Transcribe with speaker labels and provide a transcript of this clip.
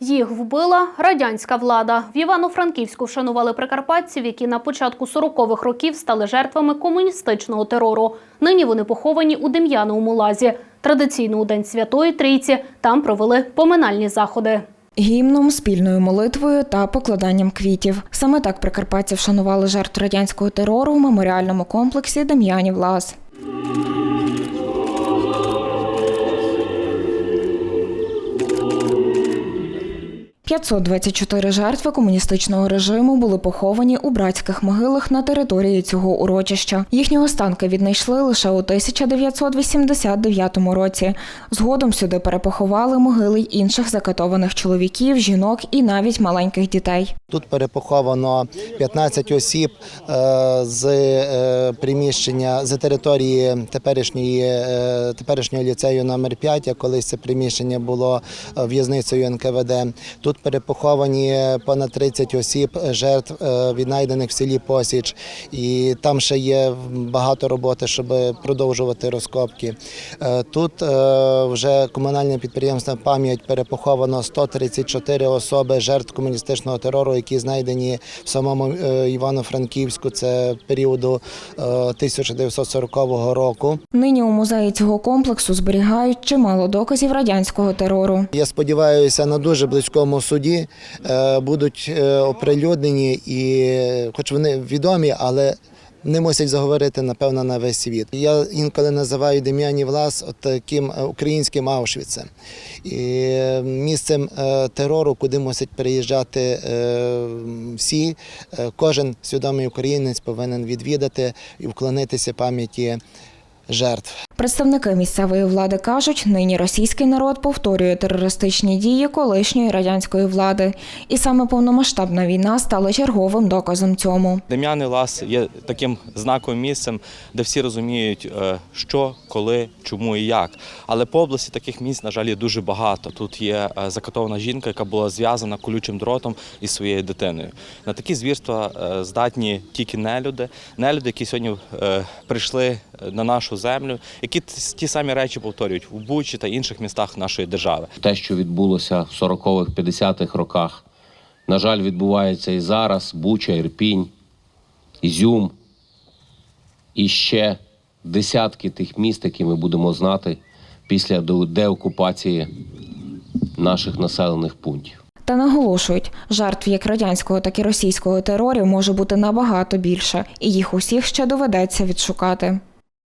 Speaker 1: Їх вбила радянська влада. В Івано-Франківську вшанували прикарпатців, які на початку 40-х років стали жертвами комуністичного терору. Нині вони поховані у Дем'яновому лазі. Традиційно у День Святої Трійці там провели поминальні заходи.
Speaker 2: Гімном, спільною молитвою та покладанням квітів. Саме так прикарпатці вшанували жертв радянського терору в меморіальному комплексі Дем'янів Лаз. «524 жертви комуністичного режиму були поховані у братських могилах на території цього урочища. Їхні останки віднайшли лише у 1989 році. Згодом сюди перепоховали могили й інших закатованих чоловіків, жінок і навіть маленьких дітей.
Speaker 3: Тут перепоховано 15 осіб е, з е, приміщення з території теперішньої е, теперішнього ліцею номер 5 як Колись це приміщення було в'язницею НКВД. Тут перепоховані понад 30 осіб жертв е, віднайдених в селі Посіч. І там ще є багато роботи, щоб продовжувати розкопки. Е, Тут е, вже комунальне підприємство пам'ять перепоховано 134 особи жертв комуністичного терору, які знайдені в самому Івано-Франківську. Це періоду е, 1940 року.
Speaker 2: Нині у музеї цього комплексу зберігають чимало доказів радянського терору.
Speaker 3: Я сподіваюся, на дуже близькому суді е, будуть е, оприлюднені і, хоч вони відомі, але. Не мусять заговорити напевно на весь світ. Я інколи називаю Дем'янів Лас от таким е, українським Аушвіцем і місцем терору, куди мусять приїжджати всі. Кожен свідомий українець повинен відвідати і вклонитися пам'яті жертв.
Speaker 2: Представники місцевої влади кажуть, нині російський народ повторює терористичні дії колишньої радянської влади, і саме повномасштабна війна стала черговим доказом цьому.
Speaker 4: Дем'яний лас є таким знаковим місцем, де всі розуміють, е, що, коли, чому і як. Але по області таких місць, на жаль, є дуже багато. Тут є е, закатована жінка, яка була зв'язана колючим дротом із своєю дитиною. На такі звірства е, здатні тільки нелюди, нелюди, які сьогодні прийшли на нашу землю, які ті самі речі повторюють в Бучі та інших містах нашої держави.
Speaker 5: те, що відбулося в 40-х, 50-х роках, на жаль, відбувається і зараз. Буча, Ірпінь, Ізюм і ще десятки тих міст, які ми будемо знати після де- деокупації наших населених пунктів.
Speaker 2: Та наголошують, жертв як радянського, так і російського терорів може бути набагато більше, і їх усіх ще доведеться відшукати.